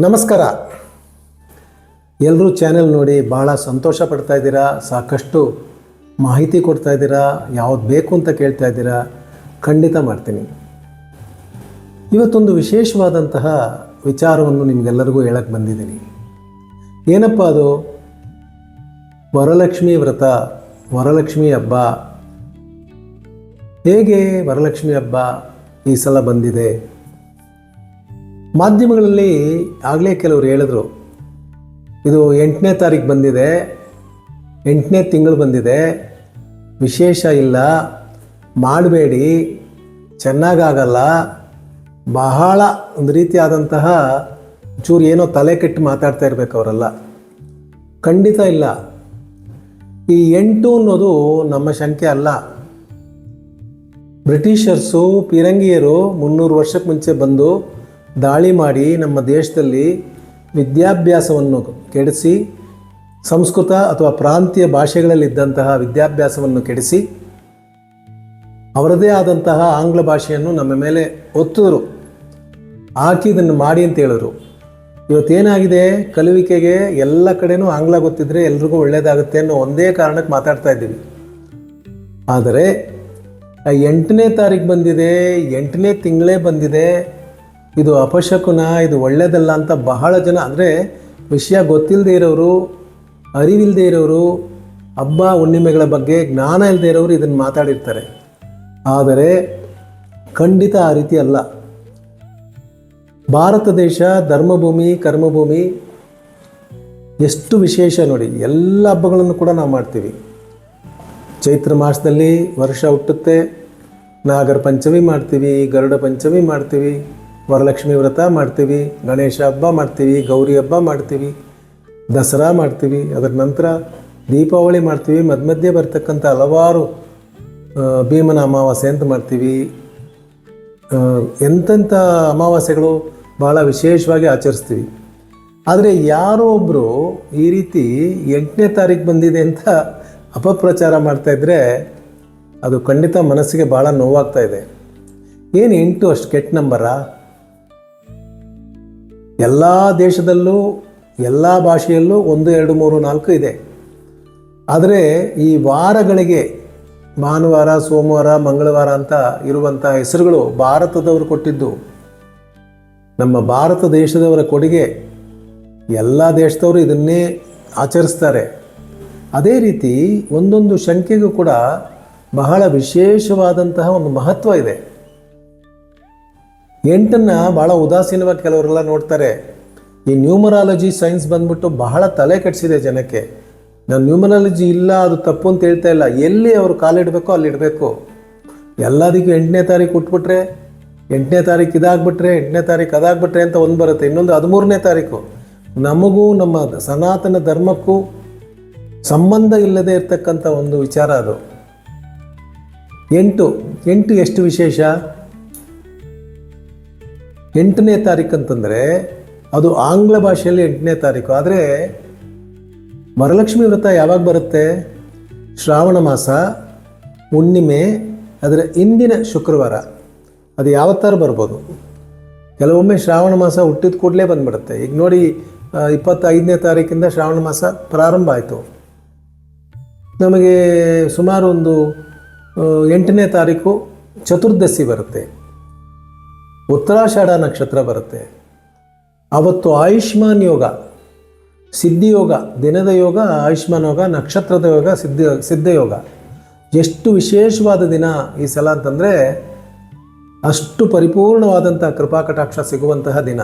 ನಮಸ್ಕಾರ. ಎಲ್ಲರೂ ಚಾನೆಲ್ ನೋಡಿ ಭಾಳ ಸಂತೋಷ ಪಡ್ತಾ ಇದ್ದೀರಾ? ಸಾಕಷ್ಟು ಮಾಹಿತಿ ಕೊಡ್ತಾ ಇದ್ದೀರಾ? ಯಾವ್ದು ಬೇಕು ಅಂತ ಕೇಳ್ತಾ ಇದ್ದೀರಾ? ಖಂಡಿತ ಮಾಡ್ತೀನಿ. ಇವತ್ತೊಂದು ವಿಶೇಷವಾದಂತಹ ವಿಚಾರವನ್ನು ನಿಮಗೆಲ್ಲರಿಗೂ ಹೇಳಕ್ಕೆ ಬಂದಿದ್ದೀನಿ. ಏನಪ್ಪ ಅದು? ವರಲಕ್ಷ್ಮಿ ವ್ರತ, ವರಲಕ್ಷ್ಮಿ ಹಬ್ಬ. ಹೇಗೆ ವರಲಕ್ಷ್ಮಿ ಹಬ್ಬ ಈ ಸಲ ಬಂದಿದೆ? ಮಾಧ್ಯಮಗಳಲ್ಲಿ ಆಗಲೇ ಕೆಲವರು ಹೇಳಿದ್ರು, ಇದು ಎಂಟನೇ ತಾರೀಕು ಬಂದಿದೆ, ಎಂಟನೇ ತಿಂಗಳು ಬಂದಿದೆ, ವಿಶೇಷ ಇಲ್ಲ, ಮಾಡಬೇಡಿ, ಚೆನ್ನಾಗಾಗಲ್ಲ, ಬಹಳ ಒಂದು ರೀತಿಯಾದಂತಹ ಚೂರು ಏನೋ ತಲೆ ಕೆಟ್ಟು ಮಾತಾಡ್ತಾ ಇರಬೇಕು ಅವರೆಲ್ಲ. ಖಂಡಿತ ಇಲ್ಲ. ಈ ಎಂಟು ಅನ್ನೋದು ನಮ್ಮ ಶಂಕೆ ಅಲ್ಲ. ಬ್ರಿಟಿಷರ್ಸು, ಪಿರಂಗಿಯರು ಮುನ್ನೂರು ವರ್ಷಕ್ಕೆ ಮುಂಚೆ ಬಂದು ದಾಳಿ ಮಾಡಿ ನಮ್ಮ ದೇಶದಲ್ಲಿ ವಿದ್ಯಾಭ್ಯಾಸವನ್ನು ಕೆಡಿಸಿ, ಸಂಸ್ಕೃತ ಅಥವಾ ಪ್ರಾಂತೀಯ ಭಾಷೆಗಳಲ್ಲಿದ್ದಂತಹ ವಿದ್ಯಾಭ್ಯಾಸವನ್ನು ಕೆಡಿಸಿ, ಅವರದೇ ಆದಂತಹ ಆಂಗ್ಲ ಭಾಷೆಯನ್ನು ನಮ್ಮ ಮೇಲೆ ಒತ್ತಿದರು. ಹಾಕಿ ಇದನ್ನು ಮಾಡಿ ಅಂತ ಹೇಳಿದ್ರು. ಇವತ್ತೇನಾಗಿದೆ? ಕಲುವಿಕೆಗೆ ಎಲ್ಲ ಕಡೆನೂ ಆಂಗ್ಲ ಗೊತ್ತಿದ್ರೆ ಎಲ್ರಿಗೂ ಒಳ್ಳೆಯದಾಗುತ್ತೆ ಅನ್ನೋ ಒಂದೇ ಕಾರಣಕ್ಕೆ ಮಾತಾಡ್ತಾ ಇದ್ದೀವಿ. ಆದರೆ ಎಂಟನೇ ತಾರೀಕು ಬಂದಿದೆ, ಎಂಟನೇ ತಿಂಗಳೇ ಬಂದಿದೆ ಇದು ಅಪಶಕುನ, ಇದು ಒಳ್ಳೆಯದಲ್ಲ ಅಂತ ಬಹಳ ಜನ, ಅಂದರೆ ವಿಷಯ ಗೊತ್ತಿಲ್ಲದೆ ಇರೋರು ಅರಿವಿಲ್ಲದೆ ಇರೋರು, ಹಬ್ಬ ಹುಣ್ಣಿಮೆಗಳ ಬಗ್ಗೆ ಜ್ಞಾನ ಇಲ್ಲದೆ ಇರೋರು ಇದನ್ನು ಮಾತಾಡಿರ್ತಾರೆ. ಆದರೆ ಖಂಡಿತ ಆ ರೀತಿ ಅಲ್ಲ. ಭಾರತ ದೇಶ, ಧರ್ಮಭೂಮಿ, ಕರ್ಮಭೂಮಿ, ಎಷ್ಟು ವಿಶೇಷ ನೋಡಿ, ಎಲ್ಲ ಹಬ್ಬಗಳನ್ನು ಕೂಡ ನಾವು ಮಾಡ್ತೀವಿ. ಚೈತ್ರ ಮಾಸದಲ್ಲಿ ವರ್ಷ ಹುಟ್ಟುತ್ತೆ, ನಾಗರ ಪಂಚಮಿ ಮಾಡ್ತೀವಿ, ಗರುಡ ಪಂಚಮಿ ಮಾಡ್ತೀವಿ. ವರಲಕ್ಷ್ಮಿ ವ್ರತ ಮಾಡ್ತೀವಿ, ಗಣೇಶ ಹಬ್ಬ ಮಾಡ್ತೀವಿ, ಗೌರಿ ಹಬ್ಬ ಮಾಡ್ತೀವಿ, ದಸರಾ ಮಾಡ್ತೀವಿ, ಅದರ ನಂತರ ದೀಪಾವಳಿ ಮಾಡ್ತೀವಿ ಮಧ್ಯ ಮಧ್ಯೆ ಬರ್ತಕ್ಕಂಥ ಹಲವಾರು ಭೀಮನ ಅಮಾವಾಸ್ಯೆ ಅಂತ ಮಾಡ್ತೀವಿ. ಎಂತೆಂಥ ಅಮಾವಾಸ್ಯೆಗಳು ಭಾಳ ವಿಶೇಷವಾಗಿ ಆಚರಿಸ್ತೀವಿ. ಆದರೆ ಯಾರೋ ಒಬ್ಬರು ಈ ರೀತಿ ಎಂಟನೇ ತಾರೀಕು ಬಂದಿದೆ ಅಂತ ಅಪಪ್ರಚಾರ ಮಾಡ್ತಾಯಿದ್ರೆ ಅದು ಖಂಡಿತ ಮನಸ್ಸಿಗೆ ಭಾಳ ನೋವಾಗ್ತಾ ಇದೆ. ಏನು ಎಂಟು ಅಷ್ಟು ಕೆಟ್ಟ ನಂಬರಾ? ಎಲ್ಲ ದೇಶದಲ್ಲೂ, ಎಲ್ಲ ಭಾಷೆಯಲ್ಲೂ ಒಂದು, ಎರಡು, ಮೂರು, ನಾಲ್ಕು ಇದೆ. ಆದರೆ ಈ ವಾರಗಳಿಗೆ, ಭಾನುವಾರ, ಸೋಮವಾರ, ಮಂಗಳವಾರ ಅಂತ ಇರುವಂಥ ಹೆಸರುಗಳು ಭಾರತದವರು ಕೊಟ್ಟಿದ್ದು, ನಮ್ಮ ಭಾರತ ದೇಶದವರ ಕೊಡುಗೆ ಎಲ್ಲ ದೇಶದವರು ಇದನ್ನೇ ಆಚರಿಸ್ತಾರೆ. ಅದೇ ರೀತಿ ಒಂದೊಂದು ಶಂಕೆಗೂ ಕೂಡ ಬಹಳ ವಿಶೇಷವಾದಂತಹ ಒಂದು ಮಹತ್ವ ಇದೆ. ಎಂಟನ್ನು ಭಾಳ ಉದಾಸೀನವಾಗಿ ಕೆಲವರೆಲ್ಲ ನೋಡ್ತಾರೆ. ಈ ನ್ಯೂಮರಾಲಜಿ ಸೈನ್ಸ್ ಬಂದ್ಬಿಟ್ಟು ಬಹಳ ತಲೆ ಕೆಡಿಸಿದೆ ಜನಕ್ಕೆ. ನಾನು ನ್ಯೂಮರಾಲಜಿ ಇಲ್ಲ, ಅದು ತಪ್ಪು ಅಂತ ಹೇಳ್ತಾ ಇಲ್ಲ. ಎಲ್ಲಿ ಅವರು ಕಾಲಿಡಬೇಕೋ ಅಲ್ಲಿ ಇಡಬೇಕು. ಎಲ್ಲದಕ್ಕೂ ಎಂಟನೇ ತಾರೀಕು ಉಟ್ಬಿಟ್ರೆ, ಎಂಟನೇ ತಾರೀಕು ಇದಾಗ್ಬಿಟ್ರೆ, ಎಂಟನೇ ತಾರೀಕು ಅದಾಗ್ಬಿಟ್ರೆ ಅಂತ ಒಂದು ಬರುತ್ತೆ, ಇನ್ನೊಂದು ಹದಿಮೂರನೇ ತಾರೀಕು. ನಮಗೂ ನಮ್ಮ ಸನಾತನ ಧರ್ಮಕ್ಕೂ ಸಂಬಂಧ ಇಲ್ಲದೆ ಇರತಕ್ಕಂಥ ಒಂದು ವಿಚಾರ ಅದು. ಎಂಟು ಎಂಟು ಎಷ್ಟು ವಿಶೇಷ? ಎಂಟನೇ ತಾರೀಕು ಅಂತಂದರೆ ಅದು ಆಂಗ್ಲ ಭಾಷೆಯಲ್ಲಿ ಎಂಟನೇ ತಾರೀಕು ಆದರೆ ವರಲಕ್ಷ್ಮಿ ವ್ರತ ಯಾವಾಗ ಬರುತ್ತೆ? ಶ್ರಾವಣ ಮಾಸ, ಹುಣ್ಣಿಮೆ ಅದರ ಇಂದಿನ ಶುಕ್ರವಾರ. ಅದು ಯಾವತ್ತಾರು ಬರ್ಬೋದು? ಕೆಲವೊಮ್ಮೆ ಶ್ರಾವಣ ಮಾಸ ಹುಟ್ಟಿದ ಕೂಡಲೇ ಬಂದ್ಬಿಡುತ್ತೆ. ಈಗ ನೋಡಿ ಇಪ್ಪತ್ತೈದನೇ ತಾರೀಕಿಂದ ಶ್ರಾವಣ ಮಾಸ ಪ್ರಾರಂಭ ಆಯಿತು. ನಮಗೆ ಸುಮಾರು ಒಂದು ಎಂಟನೇ ತಾರೀಕು ಚತುರ್ದಶಿ ಬರುತ್ತೆ. ಉತ್ತರಾಷಾಢ ನಕ್ಷತ್ರ ಬರುತ್ತೆ. ಅವತ್ತು ಆಯುಷ್ಮಾನ್ ಯೋಗ ಸಿದ್ಧಿಯೋಗ ದಿನದ ಯೋಗ, ಆಯುಷ್ಮಾನ್ ಯೋಗ, ನಕ್ಷತ್ರದ ಯೋಗ, ಸಿದ್ಧ ಯೋಗ. ಎಷ್ಟು ವಿಶೇಷವಾದ ದಿನ ಈ ಸಲ ಅಂತಂದರೆ ಅಷ್ಟು ಪರಿಪೂರ್ಣವಾದಂಥ ಕೃಪಾಕಟಾಕ್ಷ ಸಿಗುವಂತಹ ದಿನ.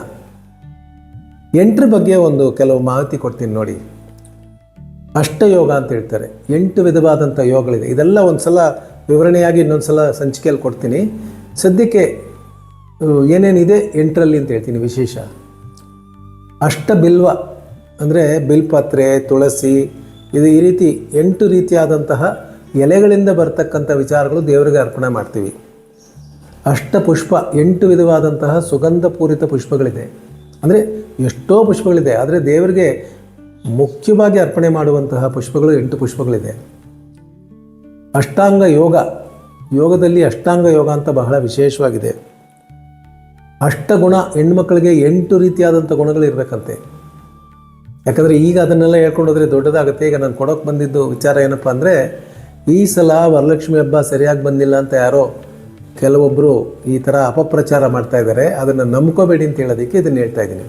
ಎಂಟ್ರ ಬಗ್ಗೆ ಒಂದು ಕೆಲವು ಮಾಹಿತಿ ಕೊಡ್ತೀನಿ ನೋಡಿ. ಅಷ್ಟಯೋಗ ಅಂತ ಹೇಳ್ತಾರೆ. ಎಂಟು ವಿಧವಾದಂಥ ಯೋಗಗಳಿದೆ. ಇದೆಲ್ಲ ಒಂದು ಸಲ ವಿವರಣೆಯಾಗಿ ಇನ್ನೊಂದು ಸಲ ಸಂಚಿಕೆಯಲ್ಲಿ ಕೊಡ್ತೀನಿ. ಸದ್ಯಕ್ಕೆ ಏನೇನಿದೆ ಎಂಟರಲ್ಲಿ ಅಂತ ಹೇಳ್ತೀನಿ ವಿಶೇಷ. ಅಷ್ಟ ಬಿಲ್ವ ಅಂದರೆ ಬಿಲ್ಪತ್ರೆ, ತುಳಸಿ, ಇದು ಈ ರೀತಿ ಎಂಟು ರೀತಿಯಾದಂತಹ ಎಲೆಗಳಿಂದ ಬರ್ತಕ್ಕಂಥ ವಿಚಾರಗಳು ದೇವರಿಗೆ ಅರ್ಪಣೆ ಮಾಡ್ತೀವಿ. ಅಷ್ಟ ಪುಷ್ಪ ಎಂಟು ವಿಧವಾದಂತಹ ಸುಗಂಧಪೂರಿತ ಪುಷ್ಪಗಳಿದೆ. ಅಂದರೆ ಎಷ್ಟೋ ಪುಷ್ಪಗಳಿದೆ, ಆದರೆ ದೇವರಿಗೆ ಮುಖ್ಯವಾಗಿ ಅರ್ಪಣೆ ಮಾಡುವಂತಹ ಪುಷ್ಪಗಳು ಎಂಟು ಪುಷ್ಪಗಳಿದೆ. ಅಷ್ಟಾಂಗ ಯೋಗ, ಯೋಗದಲ್ಲಿ ಅಷ್ಟಾಂಗ ಯೋಗ ಅಂತ ಬಹಳ ವಿಶೇಷವಾಗಿದೆ. ಅಷ್ಟಗುಣ ಹೆಣ್ಮಕ್ಳಿಗೆ ಎಂಟು ರೀತಿಯಾದಂಥ ಗುಣಗಳಿರ್ಬೇಕಂತೆ ಯಾಕಂದರೆ ಈಗ ಅದನ್ನೆಲ್ಲ ಹೇಳ್ಕೊಂಡೋದ್ರೆ ದೊಡ್ಡದಾಗುತ್ತೆ. ಈಗ ನಾನು ಕೊಡೋಕೆ ಬಂದಿದ್ದು ವಿಚಾರ ಏನಪ್ಪ ಅಂದರೆ, ಈ ಸಲ ವರಲಕ್ಷ್ಮಿ ಹಬ್ಬ ಸರಿಯಾಗಿ ಬಂದಿಲ್ಲ ಅಂತ ಯಾರೋ ಕೆಲವೊಬ್ಬರು ಈ ಥರ ಅಪಪ್ರಚಾರ ಮಾಡ್ತಾ ಇದ್ದಾರೆ. ಅದನ್ನು ನಂಬ್ಕೋಬೇಡಿ ಅಂತ ಹೇಳೋದಕ್ಕೆ ಇದನ್ನು ಹೇಳ್ತಾ ಇದ್ದೀನಿ.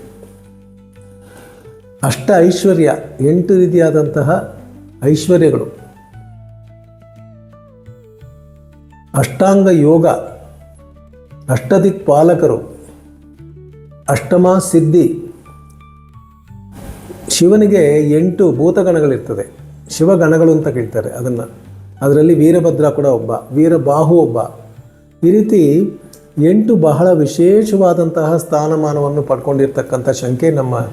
ಅಷ್ಟ ಐಶ್ವರ್ಯ, ಎಂಟು ರೀತಿಯಾದಂತಹ ಐಶ್ವರ್ಯಗಳು. ಅಷ್ಟಾಂಗ ಯೋಗ ಅಷ್ಟದಿಕ್ ಪಾಲಕರು ಅಷ್ಟಮ ಸಿದ್ಧಿ. ಶಿವನಿಗೆ ಎಂಟು ಭೂತಗಣಗಳಿರ್ತದೆ. ಶಿವಗಣಗಳು ಅಂತ ಕೇಳ್ತಾರೆ ಅದನ್ನು. ಅದರಲ್ಲಿ ವೀರಭದ್ರ ಕೂಡ ಒಬ್ಬ, ವೀರಬಾಹು ಒಬ್ಬ. ಈ ರೀತಿ ಎಂಟು ಬಹಳ ವಿಶೇಷವಾದಂತಹ ಸ್ಥಾನಮಾನವನ್ನು ಪಡ್ಕೊಂಡಿರ್ತಕ್ಕಂಥ ಶಂಕೆ ನಮ್ಮ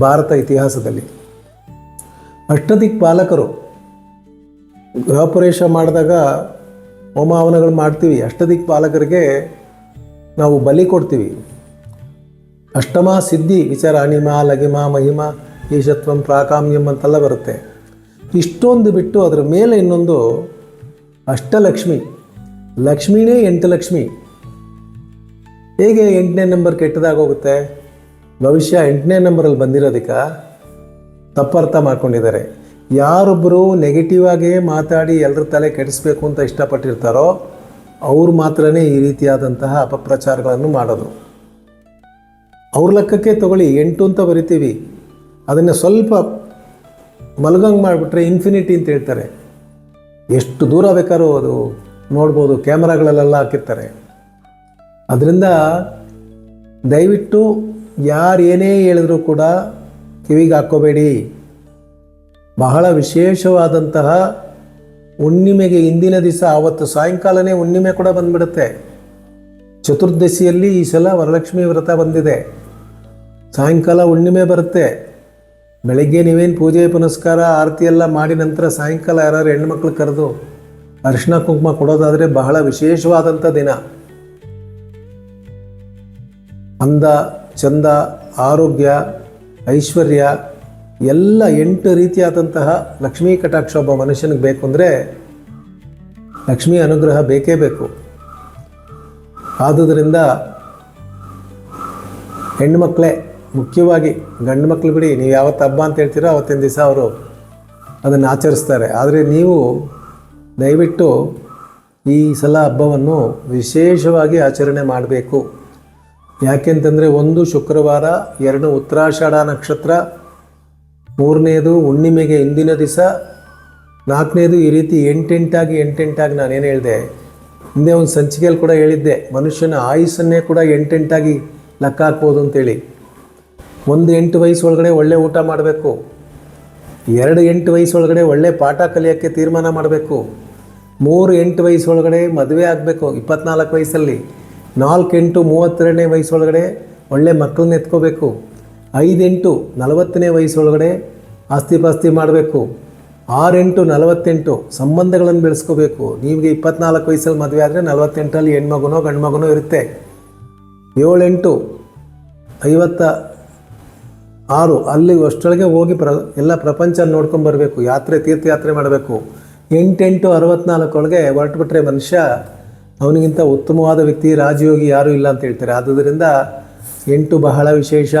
ಭಾರತ ಇತಿಹಾಸದಲ್ಲಿ. ಅಷ್ಟದಿಕ್ ಪಾಲಕರು ಗೃಹಪ್ರವೇಶ ಮಾಡಿದಾಗ ಹೋಮ ಹವನಗಳು ಮಾಡ್ತೀವಿ. ಅಷ್ಟದಿಕ್ ಪಾಲಕರಿಗೆ ನಾವು ಬಲಿ ಕೊಡ್ತೀವಿ. ಅಷ್ಟಮ ಸಿದ್ಧಿ, ವಿಚಾರ ಅಣಿಮ ಲಗಿಮ, ಮಹಿಮ ಈಶತ್ವಂ ಪ್ರಾಕಾಮ್ಯಂ ಅಂತೆಲ್ಲ ಬರುತ್ತೆ. ಇಷ್ಟೊಂದು ಬಿಟ್ಟು ಅದರ ಮೇಲೆ ಇನ್ನೊಂದು ಅಷ್ಟಲಕ್ಷ್ಮಿ. ಲಕ್ಷ್ಮಿನೇ ಎಂಟು ಲಕ್ಷ್ಮಿ. ಹೇಗೆ ಎಂಟನೇ ನಂಬರ್ ಕೆಟ್ಟದಾಗೋಗುತ್ತೆ ಭವಿಷ್ಯ ಎಂಟನೇ ನಂಬರಲ್ಲಿ ಬಂದಿರೋದಕ್ಕೆ ತಪ್ಪರ್ಥ ಮಾಡ್ಕೊಂಡಿದ್ದಾರೆ. ಯಾರೊಬ್ಬರು ನೆಗೆಟಿವ್ ಆಗಿ ಮಾತಾಡಿ ಎಲ್ಲರ ತಲೆ ಕೆಡಿಸ್ಬೇಕು ಅಂತ ಇಷ್ಟಪಟ್ಟಿರ್ತಾರೋ, ಅವ್ರು ಮಾತ್ರನೇ ಈ ರೀತಿಯಾದಂತಹ ಅಪಪ್ರಚಾರಗಳನ್ನು ಮಾಡೋದು. ಅವ್ರ ಲೆಕ್ಕಕ್ಕೆ ತಗೊಳ್ಳಿ, ಎಂಟು ಅಂತ ಬರಿತೀವಿ. ಅದನ್ನು ಸ್ವಲ್ಪ ಮಲಗಂಗೆ ಮಾಡಿಬಿಟ್ರೆ ಇನ್ಫಿನಿಟಿ ಅಂತ ಹೇಳ್ತಾರೆ. ಎಷ್ಟು ದೂರ ಬೇಕಾದ್ರೂ ಅದು ನೋಡ್ಬೋದು, ಕ್ಯಾಮ್ರಾಗಳಲ್ಲೆಲ್ಲ ಹಾಕಿರ್ತಾರೆ. ಅದರಿಂದ ದಯವಿಟ್ಟು ಯಾರು ಏನೇ ಹೇಳಿದ್ರು ಕೂಡ ಕಿವಿಗೆ ಹಾಕ್ಕೋಬೇಡಿ. ಬಹಳ ವಿಶೇಷವಾದಂತಹ ಹುಣ್ಣಿಮೆಗೆ ಹಿಂದಿನ ದಿವಸ, ಆವತ್ತು ಸಾಯಂಕಾಲನೇ ಹುಣ್ಣಿಮೆ ಕೂಡ ಬಂದ್ಬಿಡುತ್ತೆ. ಚತುರ್ದಶಿಯಲ್ಲಿ ಈ ಸಲ ವರಲಕ್ಷ್ಮಿ ವ್ರತ ಬಂದಿದೆ. ಸಾಯಂಕಾಲ ಹುಣ್ಣಿಮೆ ಬರುತ್ತೆ. ಬೆಳಗ್ಗೆ ನೀವೇನು ಪೂಜೆ, ಪುನಸ್ಕಾರ, ಆರತಿ ಎಲ್ಲ ಮಾಡಿ ನಂತರ ಸಾಯಂಕಾಲ ಯಾರು ಹೆಣ್ಮಕ್ಳು ಕರೆದು ಅರಿಶಿನ ಕುಂಕುಮ ಕೊಡೋದಾದರೆ ಬಹಳ ವಿಶೇಷವಾದಂಥ ದಿನ. ಅಂದ, ಚಂದ, ಆರೋಗ್ಯ, ಐಶ್ವರ್ಯ ಎಲ್ಲ ಎಂಟು ರೀತಿಯಾದಂತಹ ಲಕ್ಷ್ಮೀ ಕಟಾಕ್ಷ ಒಬ್ಬ ಮನುಷ್ಯನಿಗೆ ಬೇಕು ಅಂದರೆ ಲಕ್ಷ್ಮೀ ಅನುಗ್ರಹ ಬೇಕೇ ಬೇಕು. ಆದುದರಿಂದ ಹೆಣ್ಣುಮಕ್ಕಳೇ ಮುಖ್ಯವಾಗಿ ಗಂಡು ಮಕ್ಕಳು ಬಿಡಿ, ನೀವು ಯಾವತ್ತು ಹಬ್ಬ ಅಂತ ಹೇಳ್ತೀರೋ ಅವತ್ತಿನ ದಿವಸ ಅವರು ಅದನ್ನು ಆಚರಿಸ್ತಾರೆ. ಆದರೆ ನೀವು ದಯವಿಟ್ಟು ಈ ಸಲ ಹಬ್ಬವನ್ನು ವಿಶೇಷವಾಗಿ ಆಚರಣೆ ಮಾಡಬೇಕು. ಯಾಕೆಂತಂದರೆ ಒಂದು ಶುಕ್ರವಾರ, ಎರಡು ಉತ್ತರಾಷಾಢ ನಕ್ಷತ್ರ, ಮೂರನೇದು ಹುಣ್ಣಿಮೆಗೆ ಹಿಂದಿನ ದಿವಸ, ನಾಲ್ಕನೇದು ಈ ರೀತಿ ಎಂಟೆಂಟಾಗಿ ಎಂಟೆಂಟಾಗಿ ನಾನೇನು ಹೇಳಿದೆ, ಹಿಂದೆ ಒಂದು ಸಂಚಿಕೆಯಲ್ಲಿ ಕೂಡ ಹೇಳಿದ್ದೆ, ಮನುಷ್ಯನ ಆಯುಸ್ಸನ್ನೇ ಕೂಡ ಎಂಟೆಂಟಾಗಿ ಲೆಕ್ಕ ಹಾಕ್ಬೋದು ಅಂತೇಳಿ. ಒಂದು ಎಂಟು ವಯಸ್ಸೊಳಗಡೆ ಒಳ್ಳೆ ಊಟ ಮಾಡಬೇಕು. ಎರಡು ಎಂಟು ವಯಸ್ಸೊಳಗಡೆ ಒಳ್ಳೆ ಪಾಠ ಕಲಿಯೋಕ್ಕೆ ತೀರ್ಮಾನ ಮಾಡಬೇಕು. ಮೂರು ಎಂಟು ವಯಸ್ಸೊಳಗಡೆ ಮದುವೆ ಆಗಬೇಕು ಇಪ್ಪತ್ನಾಲ್ಕು ವಯಸ್ಸಲ್ಲಿ. ನಾಲ್ಕು ಎಂಟು ಮೂವತ್ತೆರಡನೇ ವಯಸ್ಸೊಳಗಡೆ ಒಳ್ಳೆ ಮಕ್ಕಳನ್ನ ಎತ್ಕೋಬೇಕು. ಐದೆಂಟು ನಲವತ್ತನೇ ವಯಸ್ಸೊಳಗಡೆ ಆಸ್ತಿ ಪಾಸ್ತಿ ಮಾಡಬೇಕು. ಆರೆಂಟು ನಲವತ್ತೆಂಟು ಸಂಬಂಧಗಳನ್ನು ಬೆಳೆಸ್ಕೋಬೇಕು. ನಿಮಗೆ ಇಪ್ಪತ್ನಾಲ್ಕು ವಯಸ್ಸಲ್ಲಿ ಮದುವೆ ಆದರೆ ನಲವತ್ತೆಂಟರಲ್ಲಿ ಹೆಣ್ಮಗುನೋ ಗಂಡು ಮಗುನೋ ಇರುತ್ತೆ ಏಳೆಂಟು ಐವತ್ತ ಆರು, ಅಲ್ಲಿ ಅಷ್ಟೊಳಗೆ ಹೋಗಿ ಪ್ರ, ಎಲ್ಲ ಪ್ರಪಂಚ ನೋಡ್ಕೊಂಬರ್ಬೇಕು ಯಾತ್ರೆ, ತೀರ್ಥಯಾತ್ರೆ ಮಾಡಬೇಕು. ಎಂಟೆಂಟು ಅರವತ್ನಾಲ್ಕೊಳಗೆ ಹೊರಟುಬಿಟ್ರೆ ಮನುಷ್ಯ ಅವನಿಗಿಂತ ಉತ್ತಮವಾದ ವ್ಯಕ್ತಿ, ರಾಜಯೋಗಿ ಯಾರೂ ಇಲ್ಲ ಅಂತ ಹೇಳ್ತಾರೆ. ಆದುದರಿಂದ ಎಂಟು ಬಹಳ ವಿಶೇಷ.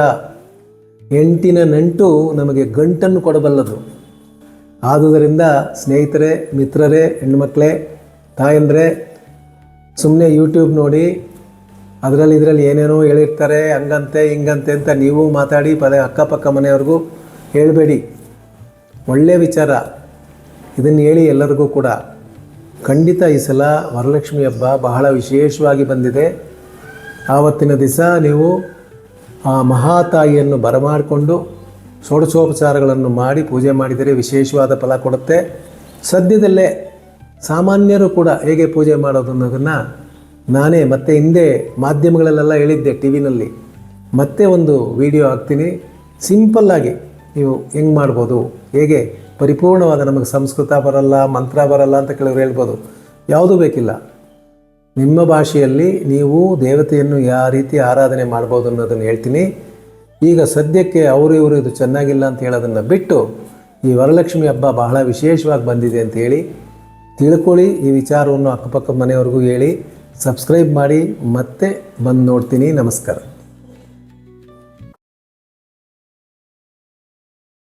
ಎಂಟಿನ ನಂಟು ನಮಗೆ ಗಂಟನ್ನು ಕೊಡಬಲ್ಲದು. ಆದುದರಿಂದ ಸ್ನೇಹಿತರೆ, ಮಿತ್ರರೇ ಹೆಣ್ಮಕ್ಳೇ ತಾಯಂದ್ರೆ ಸುಮ್ಮನೆ ಯೂಟ್ಯೂಬ್ ನೋಡಿ ಅದರಲ್ಲಿ ಇದರಲ್ಲಿ ಏನೇನೋ ಹೇಳಿರ್ತಾರೆ, ಹಂಗಂತೆ, ಹಿಂಗಂತೆ ಅಂತ ನೀವು ಮಾತಾಡಿ ಪದೇ ಅಕ್ಕಪಕ್ಕ ಮನೆಯವ್ರಿಗೂ ಹೇಳಬೇಡಿ. ಒಳ್ಳೆಯ ವಿಚಾರ. ಇದನ್ನು ಹೇಳಿ ಎಲ್ಲರಿಗೂ ಕೂಡ ಖಂಡಿತ ಈ ಸಲ ವರಲಕ್ಷ್ಮಿ ಹಬ್ಬ ಬಹಳ ವಿಶೇಷವಾಗಿ ಬಂದಿದೆ. ಆವತ್ತಿನ ದಿವಸ ನೀವು ಆ ಮಹಾತಾಯಿಯನ್ನು ಬರಮಾಡಿಕೊಂಡು ಷೋಡಶೋಪಚಾರಗಳನ್ನು ಮಾಡಿ ಪೂಜೆ ಮಾಡಿದರೆ ವಿಶೇಷವಾದ ಫಲ ಕೊಡುತ್ತೆ. ಸದ್ಯದಲ್ಲೇ ಸಾಮಾನ್ಯರು ಕೂಡ ಹೇಗೆ ಪೂಜೆ ಮಾಡೋದು ಅನ್ನೋದನ್ನು ನಾನೇ ಮತ್ತೆ ಹಿಂದೆ ಮಾಧ್ಯಮಗಳಲ್ಲೆಲ್ಲ ಹೇಳಿದ್ದೆ ಟಿ ವಿನಲ್ಲಿ ಮತ್ತೆ ಒಂದು ವಿಡಿಯೋ ಹಾಕ್ತೀನಿ. ಸಿಂಪಲ್ಲಾಗಿ ನೀವು ಹೆಂಗೆ ಮಾಡ್ಬೋದು? ಹೇಗೆ? ಪರಿಪೂರ್ಣವಾದ ನಮಗೆ ಸಂಸ್ಕೃತ ಬರಲ್ಲ, ಮಂತ್ರ ಬರಲ್ಲ ಅಂತ ಕೆಲವರು ಹೇಳ್ಬೋದು. ಯಾವುದೂ ಬೇಕಿಲ್ಲ. ನಿಮ್ಮ ಭಾಷೆಯಲ್ಲಿ ನೀವು ದೇವತೆಯನ್ನು ಯಾವ ರೀತಿ ಆರಾಧನೆ ಮಾಡ್ಬೋದು ಅನ್ನೋದನ್ನು ಹೇಳ್ತೀನಿ. ಈಗ ಸದ್ಯಕ್ಕೆ ಅವರು ಇವರು ಇದು ಚೆನ್ನಾಗಿಲ್ಲ ಅಂತ ಹೇಳೋದನ್ನು ಬಿಟ್ಟು ಈ ವರಲಕ್ಷ್ಮಿ ಹಬ್ಬ ಬಹಳ ವಿಶೇಷವಾಗಿ ಬಂದಿದೆ ಅಂತ ಹೇಳಿ ತಿಳ್ಕೊಳ್ಳಿ ಈ ವಿಚಾರವನ್ನು ಅಕ್ಕಪಕ್ಕ ಮನೆಯವ್ರಿಗೂ ಹೇಳಿ. ಸಬ್ಸ್ಕ್ರೈಬ್ ಮಾಡಿ ಮತ್ತೆ ಬಂದು ನೋಡ್ತೀನಿ. ನಮಸ್ಕಾರ.